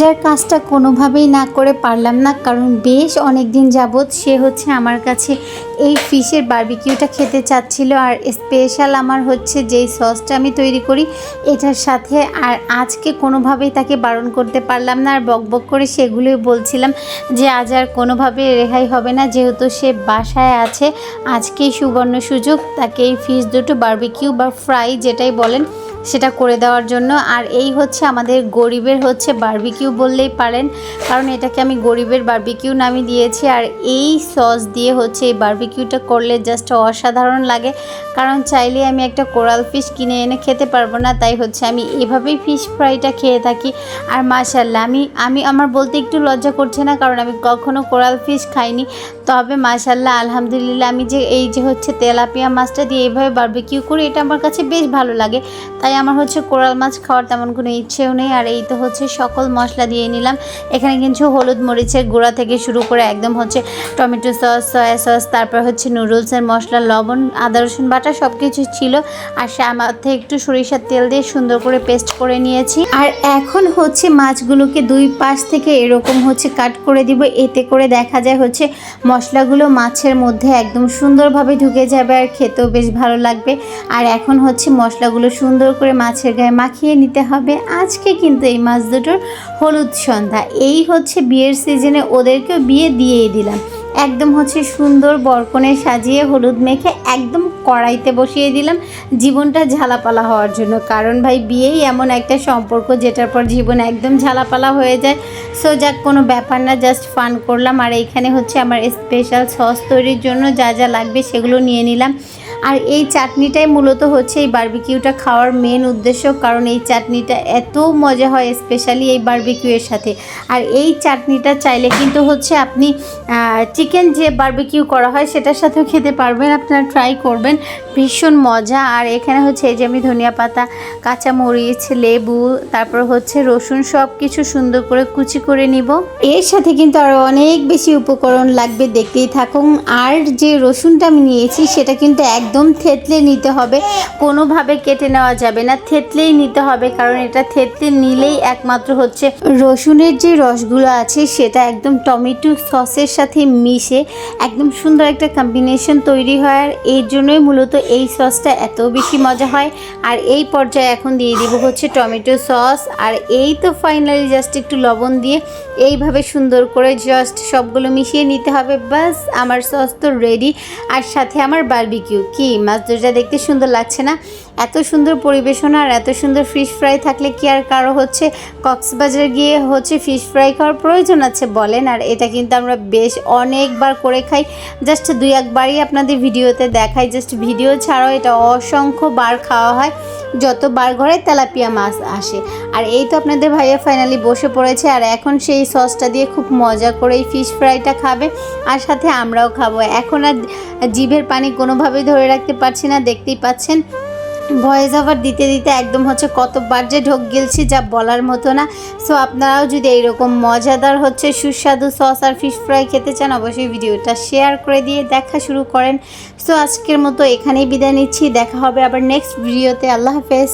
আজার কাজটা কোনোভাবেই না করে পারলাম না, কারণ বেশ অনেক দিন যাবৎ সে হচ্ছে আমার কাছে এই ফিশের বারবিকিউটা খেতে চাচ্ছিল। আর স্পেশাল আমার হচ্ছে যেই সসটা আমি তৈরি করি, এটার সাথে আর আজকে কোনোভাবেই তাকে বারণ করতে পারলাম না। আর বকবক করে সেগুলোই বলছিলাম যে, আজ আর কোনোভাবে রেহাই হবে না, যেহেতু সে বাসায় আছে, আজকেই সুবর্ণ সুযোগ, তাকে এই ফিশ দুটো বারবিকিউ বা ফ্রাই যেটাই বলেন সেটা করে দেওয়ার জন্য। আর এই হচ্ছে আমাদের গরিবের হচ্ছে বারবিকিউ বললেই পারেন, কারণ এটাকে আমি গরিবের বারবিকিউ নামই দিয়েছি। আর এই সস দিয়ে হচ্ছে এই বারবিকিউটা করলে জাস্ট অসাধারণ লাগে। কারণ চাইলে আমি একটা কোরাল ফিশ কিনে এনে খেতে পারব না, তাই হচ্ছে আমি এভাবেই ফিশ ফ্রাইটা খেয়ে থাকি। আর মাশাল্লাহ আমি আমি আমার বলতে একটু লজ্জা করছে না, কারণ আমি কখনো কোরাল ফিশ খাইনি। তবে মাশাল্লাহ আলহামদুলিল্লাহ, আমি যে এই যে হচ্ছে তেলাপিয়া মাছটা দিয়ে এইভাবে বারবিকিউ করি, এটা আমার কাছে বেশ ভালো লাগে। তাই আমার হচ্ছে কোরাল মাছ খাওয়ার তেমন কোনো ইচ্ছেও নেই। আর এই তো হচ্ছে সকল মশলা দিয়ে নিলাম। এখানে কিন্তু হলুদ মরিচের গুঁড়া থেকে শুরু করে একদম হচ্ছে টমেটো সস, সয়া সস, তারপর হচ্ছে নুডলসের মশলা, লবণ, আদা, রসুন বাটা সব কিছু ছিল। আর সাথে একটু সরিষার তেল দিয়ে সুন্দর করে পেস্ট করে নিয়েছি। আর এখন হচ্ছে মাছগুলোকে দুই পাশ থেকে এরকম হচ্ছে কাট করে দিব। এতে করে দেখা যায় হচ্ছে মশলাগুলো মাছের মধ্যে একদম সুন্দরভাবে ঢুকে যাবে আর খেতেও বেশ ভালো লাগবে। আর এখন হচ্ছে মশলাগুলো সুন্দর করে মাছের গায়ে মাখিয়ে নিতে হবে। আজকে কিন্তু এই মাছ দুটোর হলুদ সন্ধ্যা। এই হচ্ছে বিয়ের সিজনে ওদেরকেও বিয়ে দিয়েই দিলাম। একদম হচ্ছে সুন্দর বরকনে সাজিয়ে হলুদ মেখে একদম কড়াইতে বসিয়ে দিলাম। জীবনটা ঝালাপালা হওয়ার জন্য। কারণ ভাই, বিয়েই এমন একটা সম্পর্ক যেটার পর জীবন একদম ঝালাপালা হয়ে যায়। সো যাক, কোনো ব্যাপার না জাস্ট ফান করলাম। আর এইখানে হচ্ছে আমার স্পেশাল সস তৈরির জন্য যা যা লাগবে সেগুলো নিয়ে নিলাম। আর এই চাটনিটাই মূলত হচ্ছে এই বারবিকিউটা খাওয়ার মেন উদ্দেশ্য, কারণ এই চাটনিটা এত মজা হয় স্পেশালি এই বারবিকিউয়ের সাথে। আর এই চাটনিটা চাইলে কিন্তু হচ্ছে আপনি চিকেন যে বারবিকিউ করা হয় সেটার সাথেও খেতে পারবেন, আপনারা ট্রাই করবেন। ভীষণ মজা। আর এখানে হচ্ছে এই যে আমি ধনিয়া পাতা, কাঁচামরিচ, লেবু, তারপর হচ্ছে রসুন সব কিছু সুন্দর করে কুচি করে নিব। এর সাথে কিন্তু আরও অনেক বেশি উপকরণ লাগবে, দেখতেই থাকুন। আর যে রসুনটা আমি নিয়েছি সেটা কিন্তু একদম থেতলে নিতে হবে। কোনোভাবে কেটে নেওয়া যাবে না, থেতলেই নিতে হবে, কারণ এটা থেতলে নিলেই একমাত্র হচ্ছে রসুনের যে রসগুলো আছে সেটা একদম টমেটো সসের সাথে মিশে একদম সুন্দর একটা কম্বিনেশন তৈরি হয়, আর এর জন্যই মূলত এই সসটা এত বেশি মজা হয়। আর এই পর্যায়ে এখন দিয়ে দিব হচ্ছে টমেটো সস, আর এই তো ফাইনালি জাস্ট একটু লবণ দিয়ে এইভাবে সুন্দর করে জাস্ট সবগুলো মিশিয়ে নিতে হবে। বাস আমার সস তো রেডি আর সাথে আমার বারবিকিউ কি? মাছ দুটা দেখতে সুন্দর লাগছে না? এত সুন্দর পরিবেশনা আর এত সুন্দর ফিশ ফ্রাই থাকলে কি আর কারও হচ্ছে কক্সবাজার গিয়ে হচ্ছে ফিশ ফ্রাই খাওয়ার প্রয়োজন আছে বলেন? আর এটা কিন্তু আমরা বেশ অনেকবার করে খাই। জাস্ট দুই একবারই আপনাদের ভিডিওতে দেখাই। জাস্ট ভিডিও ছাড়াও এটা অসংখ্য বার খাওয়া হয়। যতবার ঘরে তেলাপিয়া মাছ আসে। আর এই তো আপনাদের ভাইয়া ফাইনালি বসে পড়েছে। আর এখন সেই সসটা দিয়ে খুব মজা করে এই ফিশ ফ্রাইটা খাবে। আর সাথে আমরাও খাব। এখন আর জিভের পানি কোনোভাবেই ধরে রাখতে পারছি না, দেখতেই পাচ্ছেন। ভয়েস ওভার দিতে দিতে একদম হচ্ছে কতবার যে ঢোক গেলছি যা বলার মতো না। সো আপনারাও যদি এইরকম মজাদার হচ্ছে সুস্বাদু সস আর ফিশ ফ্রাই খেতে চান, অবশ্যই ভিডিওটা শেয়ার করে দিয়ে দেখা শুরু করেন। সো আজকের মতো এখানেই বিদায় নিচ্ছি, দেখা হবে আবার নেক্সট ভিডিওতে আল্লাহ হাফেজ।